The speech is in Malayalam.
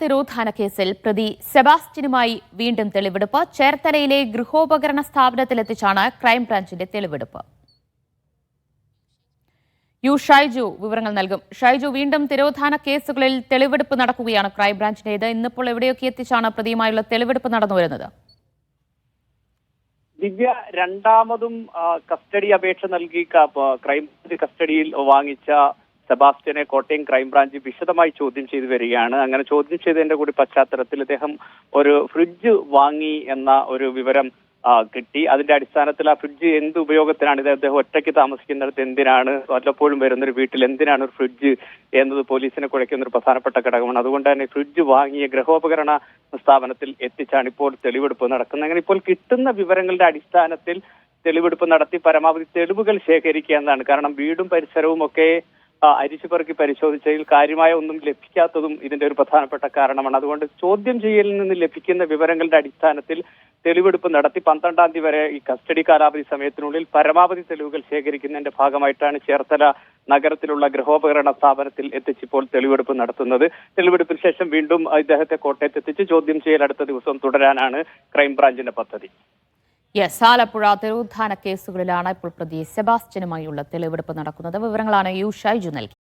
തിരോധാന കേസിൽ പ്രതി സെബാസ്റ്റ്യനുമായി വീണ്ടും തെളിവെടുപ്പ്. ചേർത്തലയിലെ ഗൃഹോപകരണ സ്ഥാപനത്തിലെത്തിച്ചാണ് ക്രൈംബ്രാഞ്ചിന്റെ തെളിവെടുപ്പ്. യു ഷൈജു വിവരങ്ങൾ നൽകും. ഷൈജു വീണ്ടും തിരോധാന കേസുകളിൽ തെളിവെടുപ്പ് നടക്കുകയാണ് ക്രൈംബ്രാഞ്ചിന്റേത്. ഇന്നിപ്പോൾ എവിടെയൊക്കെ എത്തിച്ചാണ് പ്രതിയുമായുള്ള തെളിവെടുപ്പ് നടന്നു വരുന്നത്? ദിവ്യ രണ്ടാമതും കസ്റ്റഡി അപേക്ഷ നൽകി ക്രൈം ക്രൈംബ്രാഞ്ച് കസ്റ്റഡിയിൽ വാങ്ങിച്ച സെബാസ്റ്റ്യനെ കോട്ടയം ക്രൈംബ്രാഞ്ച് വിശദമായി ചോദ്യം ചെയ്തു വരികയാണ്. അങ്ങനെ ചോദ്യം ചെയ്തതിന്റെ കൂടി പശ്ചാത്തലത്തിൽ അദ്ദേഹം ഒരു ഫ്രിഡ്ജ് വാങ്ങി എന്ന ഒരു വിവരം കിട്ടി. അതിന്റെ അടിസ്ഥാനത്തിൽ ആ ഫ്രിഡ്ജ് എന്ത് ഉപയോഗത്തിനാണ്? ഇത് അദ്ദേഹം ഒറ്റയ്ക്ക് താമസിക്കുന്നിടത്ത് എന്തിനാണ്? വല്ലപ്പോഴും വരുന്ന ഒരു വീട്ടിൽ എന്തിനാണ് ഒരു ഫ്രിഡ്ജ് എന്നത് പോലീസിനെ കുഴയ്ക്കുന്ന ഒരു പ്രധാനപ്പെട്ട ഘടകമാണ്. അതുകൊണ്ട് തന്നെ ഫ്രിഡ്ജ് വാങ്ങിയ ഗൃഹോപകരണ സ്ഥാപനത്തിൽ എത്തിച്ചാണ് ഇപ്പോൾ തെളിവെടുപ്പ് നടക്കുന്നത്. അങ്ങനെ ഇപ്പോൾ കിട്ടുന്ന വിവരങ്ങളുടെ അടിസ്ഥാനത്തിൽ തെളിവെടുപ്പ് നടത്തി പരമാവധി തെളിവുകൾ ശേഖരിക്കുക എന്നാണ്. കാരണം വീടും പരിസരവും ഒക്കെ അരിച്ചുപെറുക്കി പരിശോധിച്ചതിൽ കാര്യമായ ഒന്നും ലഭിക്കാത്തതും ഇതിന്റെ ഒരു പ്രധാനപ്പെട്ട കാരണമാണ്. അതുകൊണ്ട് ചോദ്യം ചെയ്യലിൽ നിന്ന് ലഭിക്കുന്ന വിവരങ്ങളുടെ അടിസ്ഥാനത്തിൽ തെളിവെടുപ്പ് നടത്തി പന്ത്രണ്ടാം തീയതി വരെ ഈ കസ്റ്റഡി കാലാവധി സമയത്തിനുള്ളിൽ പരമാവധി തെളിവുകൾ ശേഖരിക്കുന്നതിന്റെ ഭാഗമായിട്ടാണ് ചേർത്തല നഗരത്തിലുള്ള ഗൃഹോപകരണ സ്ഥാപനത്തിൽ എത്തിച്ചിപ്പോൾ തെളിവെടുപ്പ് നടത്തുന്നത്. തെളിവെടുപ്പിന് ശേഷം വീണ്ടും ഇദ്ദേഹത്തെ കോട്ടയത്ത് എത്തിച്ച് ചോദ്യം ചെയ്യൽ അടുത്ത ദിവസം തുടരാനാണ് ക്രൈംബ്രാഞ്ചിന്റെ പദ്ധതി. യെസ് ആലപ്പുഴ തെരുവുദ്ധാന കേസുകളിലാണ് ഇപ്പോൾ പ്രതി സെബാസ്റ്റ്യനുമായുള്ള തെളിവെടുപ്പ് നടക്കുന്നത്. വിവരങ്ങളാണ് യു ഷൈജു നൽകി.